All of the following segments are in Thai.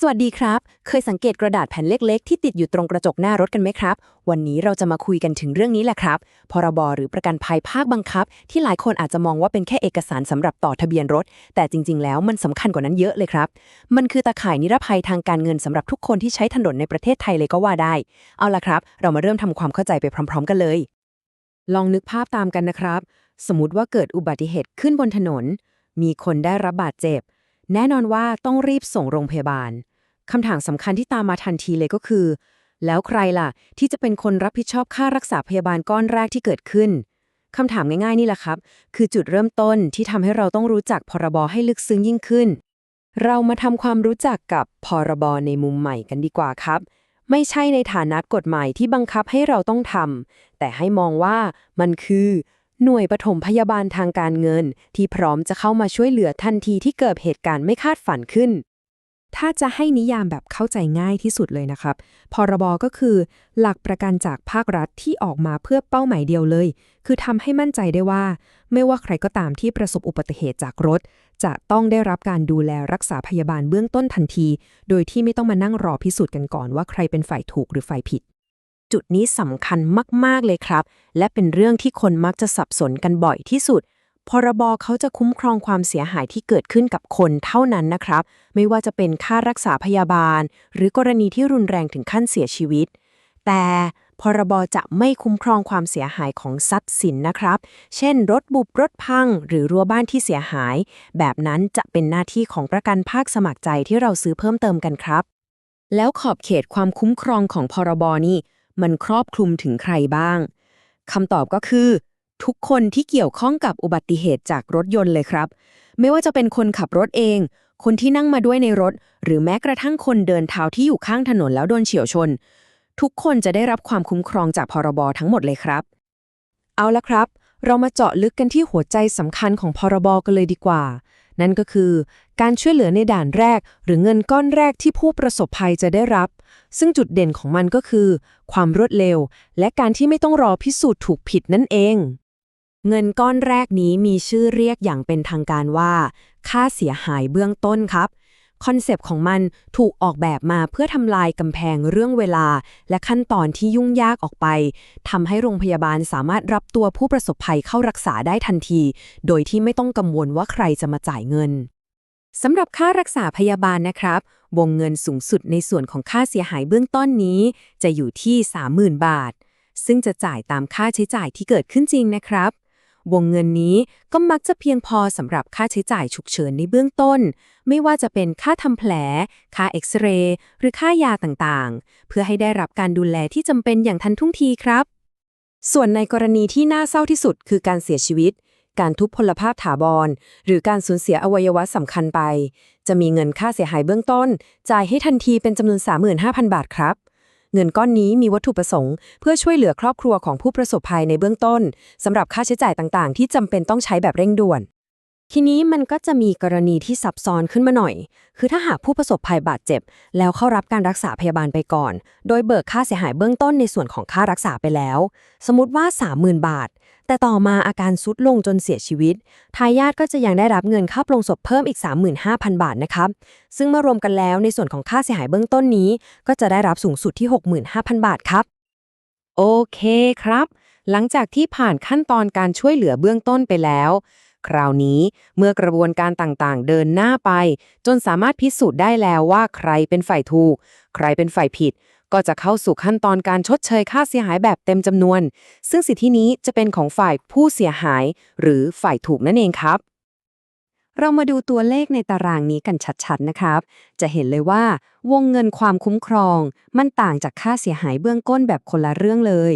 สวัสดีครับ เคยสังเกตกระดาษแผ่นเล็ก ๆ ที่ติดอยู่ตรงกระจกหน้ารถกันไหมครับ วันนี้เราจะมาคุยกันถึงเรื่องนี้แหละครับ พรบ หรือประกันภัยภาคบังคับ ที่หลายคนอาจจะมองว่าเป็นแค่เอกสารสำหรับต่อทะเบียนรถ แต่จริง ๆ แล้วมันสำคัญกว่านั้นเยอะเลยครับ มันคือตาข่ายนิรภัยทางการเงินสำหรับทุกคนที่ใช้ถนนในประเทศไทยเลยก็ว่าได้ เอาล่ะครับ เรามาเริ่มทำความเข้าใจไปพร้อม ๆ กันเลย ลองนึกภาพตามกันนะครับ สมมติว่าเกิดอุบัติเหตุขึ้นบนถนน มีคนได้รับบาดเจ็บ แน่นอนว่าต้องรีบส่งโรงพยาบาล คำถามสำคัญที่ตามมาทันทีเลยก็คือ แล้วใครล่ะ ที่จะเป็นคนรับผิดชอบค่ารักษาพยาบาลก้อนแรกที่เกิดขึ้นคำถามง่ายๆนี่แหละครับ คือจุดเริ่มต้นที่ทำให้เราต้องรู้จักพรบให้ลึกซึ้งยิ่งขึ้น เรามาทำความรู้จักกับพรบในมุมใหม่กันดีกว่าครับ ไม่ใช่ในฐานะกฎหมายที่บังคับให้เราต้องทำแต่ให้มองว่ามันคือ หน่วยปฐมพยาบาลทางการเงิน ที่พร้อมจะเข้ามาช่วยเหลือทันทีที่เกิดเหตุการณ์ไม่คาดฝันขึ้น ถ้าจะให้นิยามแบบเข้าใจง่ายที่สุดเลยนะครับ พรบก็คือ หลักประกันจากภาครัฐที่ออกมาเพื่อเป้าหมายเดียวเลย คือทำให้มั่นใจได้ว่า ไม่ว่าใครก็ตามที่ประสบอุบัติเหตุจากรถ จะต้องได้รับการดูแลรักษาพยาบาลเบื้องต้นทันที โดยที่ไม่ต้องมานั่งรอพิสูจน์กันก่อนว่าใครเป็นฝ่ายถูกหรือฝ่ายผิด จุดนี้สำคัญมาก ๆ เลยครับ และเป็นเรื่องที่คนมักจะสับสนกันบ่อยที่สุด พรบเขาจะคุ้มครองความเสียหายที่เกิดขึ้นกับคนเท่านั้นนะครับ ไม่ว่าจะเป็นค่ารักษาพยาบาล หรือกรณีที่รุนแรงถึงขั้นเสียชีวิต แต่พรบจะไม่คุ้มครองความเสียหายของทรัพย์สินนะครับ เช่น รถบุบรถพัง หรือรั้วบ้านที่เสียหาย แบบนั้นจะเป็นหน้าที่ของประกันภาคสมัครใจที่เราซื้อเพิ่มเติมกันครับ แล้วขอบเขตความคุ้มครองของพรบนี่ มันครอบคลุมถึงใครบ้างคำตอบก็คือ ทุกคนที่เกี่ยวข้องกับอุบัติเหตุจากรถยนต์เลยครับ ไม่ว่าจะเป็นคนขับรถเอง คนที่นั่งมาด้วยในรถ หรือแม้กระทั่งคนเดินเท้าที่อยู่ข้างถนนแล้วโดนเฉียวชน ทุกคนจะได้รับความคุ้มครองจากพรบทั้งหมดเลยครับ เอาละครับ เรามาเจาะลึกกันที่หัวใจสำคัญของพรบกันเลยดีกว่า นั่นก็คือ การช่วยเหลือในด่านแรก หรือเงินก้อนแรกที่ผู้ประสบภัยจะได้รับ ซึ่งจุดเด่นของมันก็คือ ความรวดเร็ว และการที่ไม่ต้องรอพิสูจน์ถูกผิดนั่นเอง เงินก้อนแรกนี้มีชื่อเรียกอย่างเป็นทางการว่า ค่าเสียหายเบื้องต้นครับคอนเซปต์ของมันถูกออกแบบมาเพื่อทำลายกำแพงเรื่องเวลา และขั้นตอนที่ยุ่งยากออกไปทำให้โรงพยาบาลสามารถรับตัวผู้ประสบภัยเข้ารักษาได้ทันที โดยที่ไม่ต้องกังวลว่าใครจะมาจ่ายเงินสำหรับค่ารักษาพยาบาลนะครับ วงเงินสูงสุดในส่วนของค่าเสียหายเบื้องต้นนี้ จะอยู่ที่ 30,000 บาท ซึ่งจะจ่ายตามค่าใช้จ่ายที่เกิดขึ้นจริงนะครับ วงเงินนี้ก็มักจะเพียงพอสำหรับค่าใช้จ่ายฉุกเฉินในเบื้องต้น ไม่ว่าจะเป็นค่าทำแผล ค่าเอ็กซเรย์หรือค่ายาต่างๆ เพื่อให้ได้รับการดูแลที่จำเป็นอย่างทันท่วงทีครับ ส่วนในกรณีที่น่าเศร้าที่สุดคือการเสียชีวิต การทุพพลภาพถาวรหรือการสูญเสียอวัยวะสำคัญไป จะมีเงินค่าเสียหายเบื้องต้น จ่ายให้ทันทีเป็นจำนวน 35,000 บาทครับ เงินก้อนนี้มีวัตถุประสงค์ เพื่อช่วยเหลือครอบครัวของผู้ประสบภัยในเบื้องต้นสำหรับค่าใช้จ่ายต่างๆ ที่จำเป็นต้องใช้แบบเร่งด่วน ทีนี้มันก็จะมีกรณีที่ซับซ้อนขึ้นมาหน่อย คือถ้าหากผู้ประสบภัยบาดเจ็บ แล้วเข้ารับการรักษาพยาบาลไปก่อน โดยเบิกค่าเสียหายเบื้องต้นในส่วนของค่ารักษาไปแล้ว สมมติว่า 30,000 บาท แต่ต่อมาอาการซุดลงจนเสียชีวิต ทายาทก็จะยังได้รับเงินค่าปลงศพเพิ่มอีก 35,000 บาทนะครับ ซึ่งเมื่อรวมกันแล้วในส่วนของค่าเสียหายเบื้องต้นนี้ ก็จะได้รับสูงสุดที่ 65,000 บาทครับ โอเคครับ หลังจากที่ผ่านขั้นตอนการช่วยเหลือเบื้องต้นไปแล้ว คราวนี้เมื่อกระบวนการต่างๆ เดินหน้าไป จนสามารถพิสูจน์ได้แล้วว่าใครเป็นฝ่ายถูก ใครเป็นฝ่ายผิด ก็จะเข้าสู่ขั้นตอนการชดเชยค่าเสียหายแบบเต็มจำนวน ซึ่งสิทธินี้จะเป็นของฝ่ายผู้เสียหาย หรือฝ่ายถูกนั่นเองครับ เรามาดูตัวเลขในตารางนี้กันชัดๆนะครับ จะเห็นเลยว่า วงเงินความคุ้มครอง มันต่างจากค่าเสียหายเบื้องก้นแบบคนละเรื่องเลย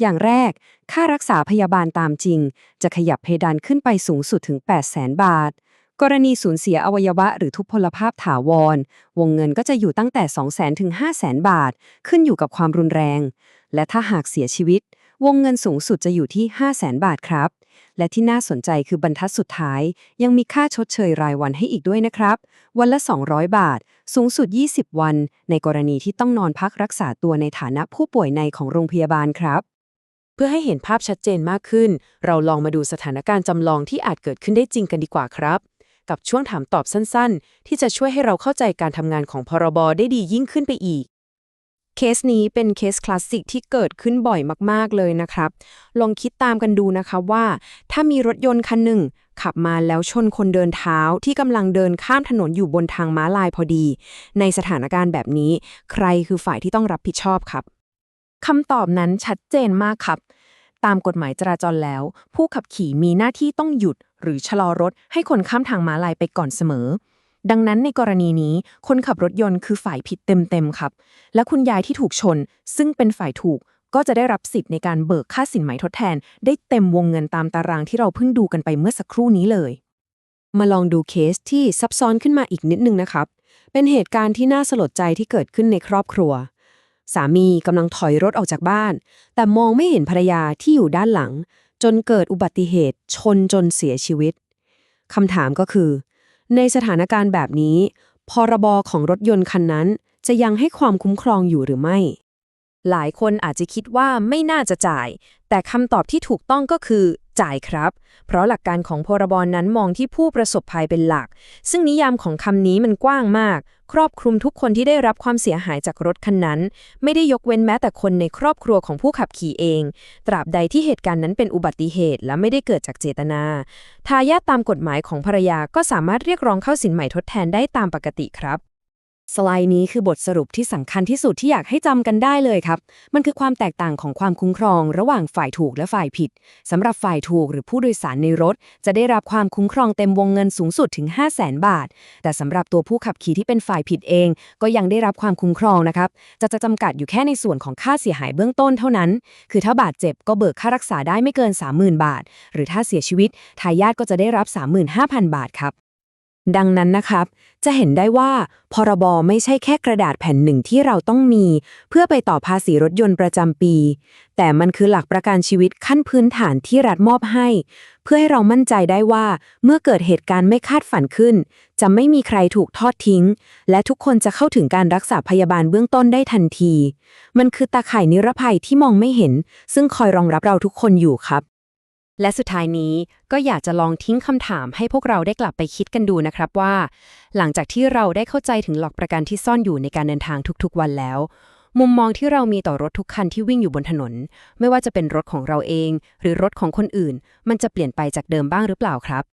อย่างแรก ค่ารักษาพยาบาลตามจริง จะขยับเพดานขึ้นไปสูงสุดถึง 8 0 0 0 0 0 บาท กรณีสูญเสียอวัยวะหรือทุพพลภาพถาวร วงเงินก็จะอยู่ตั้งแต่ 2 0 0 0 0 0ถึง5 0 0 0 0 0 บาท ขึ้นอยู่กับความรุนแรง และถ้าหากเสียชีวิต วงเงินสูงสุดจะอยู่ที่ 5 0 0 0 0 0 บาทครับ และที่น่าสนใจคือบรรทัดสุดท้าย ยังมีค่าชดเชยรายวันให้อีกด้วยนะครับ วันละ 200 บาท สูงสุด 20 วัน ในกรณีที่ต้องนอนพักรักษาตัวในฐานะผู้ป่วยในของโรงพยาบาลครับเพื่อให้เห็นภาพชัดเจนมากขึ้น เราลองมาดูสถานการณ์จำลองที่อาจเกิดขึ้นได้จริงกันดีกว่าครับ กับช่วงถามตอบสั้นๆ ที่จะช่วยให้เราเข้าใจการทำงานของพรบได้ดียิ่งขึ้นไปอีก เคสนี้เป็นเคสคลาสสิกที่เกิดขึ้นบ่อยมากๆเลยนะครับ ลองคิดตามกันดูนะคะว่า ถ้ามีรถยนต์คันหนึ่ง ขับมาแล้วชนคนเดินเท้าที่กำลังเดินข้ามถนนอยู่บนทางม้าลายพอดี ในสถานการณ์แบบนี้ ใครคือฝ่ายที่ต้องรับผิดชอบครับคำตอบนั้นชัดเจนมากครับ ตามกฎหมายจราจรแล้ว ผู้ขับขี่มีหน้าที่ต้องหยุด หรือชะลอรถให้คนข้ามทางม้าลายไปก่อนเสมอ ดังนั้นในกรณีนี้ คนขับรถยนต์คือฝ่ายผิดเต็มๆครับ และคุณยายที่ถูกชน ซึ่งเป็นฝ่ายถูกก็จะได้รับสิทธิ์ในการเบิกค่าสินไหมทดแทน ได้เต็มวงเงินตามตารางที่เราเพิ่งดูกันไปเมื่อสักครู่นี้เลย มาลองดูเคสที่ซับซ้อนขึ้นมาอีกนิดนึงนะครับ เป็นเหตุการณ์ที่น่าสลดใจที่เกิดขึ้นในครอบครัว สามีกำลังถอยรถออกจากบ้าน แต่มองไม่เห็นภรรยาที่อยู่ด้านหลัง จนเกิดอุบัติเหตุชนจนเสียชีวิตคำถามก็คือ ในสถานการณ์แบบนี้ พรบของรถยนต์คันนั้น จะยังให้ความคุ้มครองอยู่หรือไม่ หลายคนอาจจะคิดว่าไม่น่าจะจ่าย แต่คำตอบที่ถูกต้องก็คือ จ่ายครับ เพราะหลักการของพรบนั้นมองที่ผู้ประสบภัยเป็นหลัก ซึ่งนิยามของคำนี้มันกว้างมาก ครอบคลุมทุกคนที่ได้รับความเสียหายจากรถคันนั้น ไม่ได้ยกเว้นแม้แต่คนในครอบครัวของผู้ขับขี่เอง ตราบใดที่เหตุการณ์นั้นเป็นอุบัติเหตุ และไม่ได้เกิดจากเจตนา ทายาทตามกฎหมายของภรรยาก็สามารถเรียกร้องเข้าสินใหม่ทดแทนได้ตามปกติครับ สไลด์นี้คือบทสรุปที่สำคัญที่สุดที่อยากให้จำกันได้เลยครับ มันคือความแตกต่างของความคุ้มครอง ระหว่างฝ่ายถูกและฝ่ายผิดสำหรับฝ่ายถูกหรือผู้โดยสารในรถ จะได้รับความคุ้มครองเต็มวงเงินสูงสุดถึง 5 0 0แสนบาท แต่สำหรับตัวผู้ขับขี่ที่เป็นฝ่ายผิดเอง ก็ยังได้รับความคุ้มครองนะครับ จะจะจำกัดอยู่แค่ในส่วนของค่าเสียหายเบื้องต้นเท่านั้น คือถ้าบาดเจ็บก็เบิกค่ารักษาได้ไม่เกิน 30,000 บาท หรือถ้าเสียชีวิตทายาทก็จะได้รับ 35,000 บาทครับ ดังนั้นนะครับ จะเห็นได้ว่าพรบไม่ใช่แค่กระดาษแผ่นหนึ่งที่เราต้องมี เพื่อไปต่อภาษีรถยนต์ประจำปี แต่มันคือหลักประกันชีวิตขั้นพื้นฐานที่รัฐมอบให้ เพื่อให้เรามั่นใจได้ว่า เมื่อเกิดเหตุการณ์ไม่คาดฝันขึ้น จะไม่มีใครถูกทอดทิ้ง และทุกคนจะเข้าถึงการรักษาพยาบาลเบื้องต้นได้ทันที มันคือตาข่ายนิรภัยที่มองไม่เห็น ซึ่งคอยรองรับเราทุกคนอยู่ครับ และสุดท้ายนี้ก็อยากจะลองทิ้งคำถามให้พวกเราได้กลับไปคิดกันดูนะครับว่า หลังจากที่เราได้เข้าใจถึงหลักประกันที่ซ่อนอยู่ในการเดินทางทุกๆวันแล้ว มุมมองที่เรามีต่อรถทุกคันที่วิ่งอยู่บนถนน ไม่ว่าจะเป็นรถของเราเอง หรือรถของคนอื่น มันจะเปลี่ยนไปจากเดิมบ้างหรือเปล่าครับ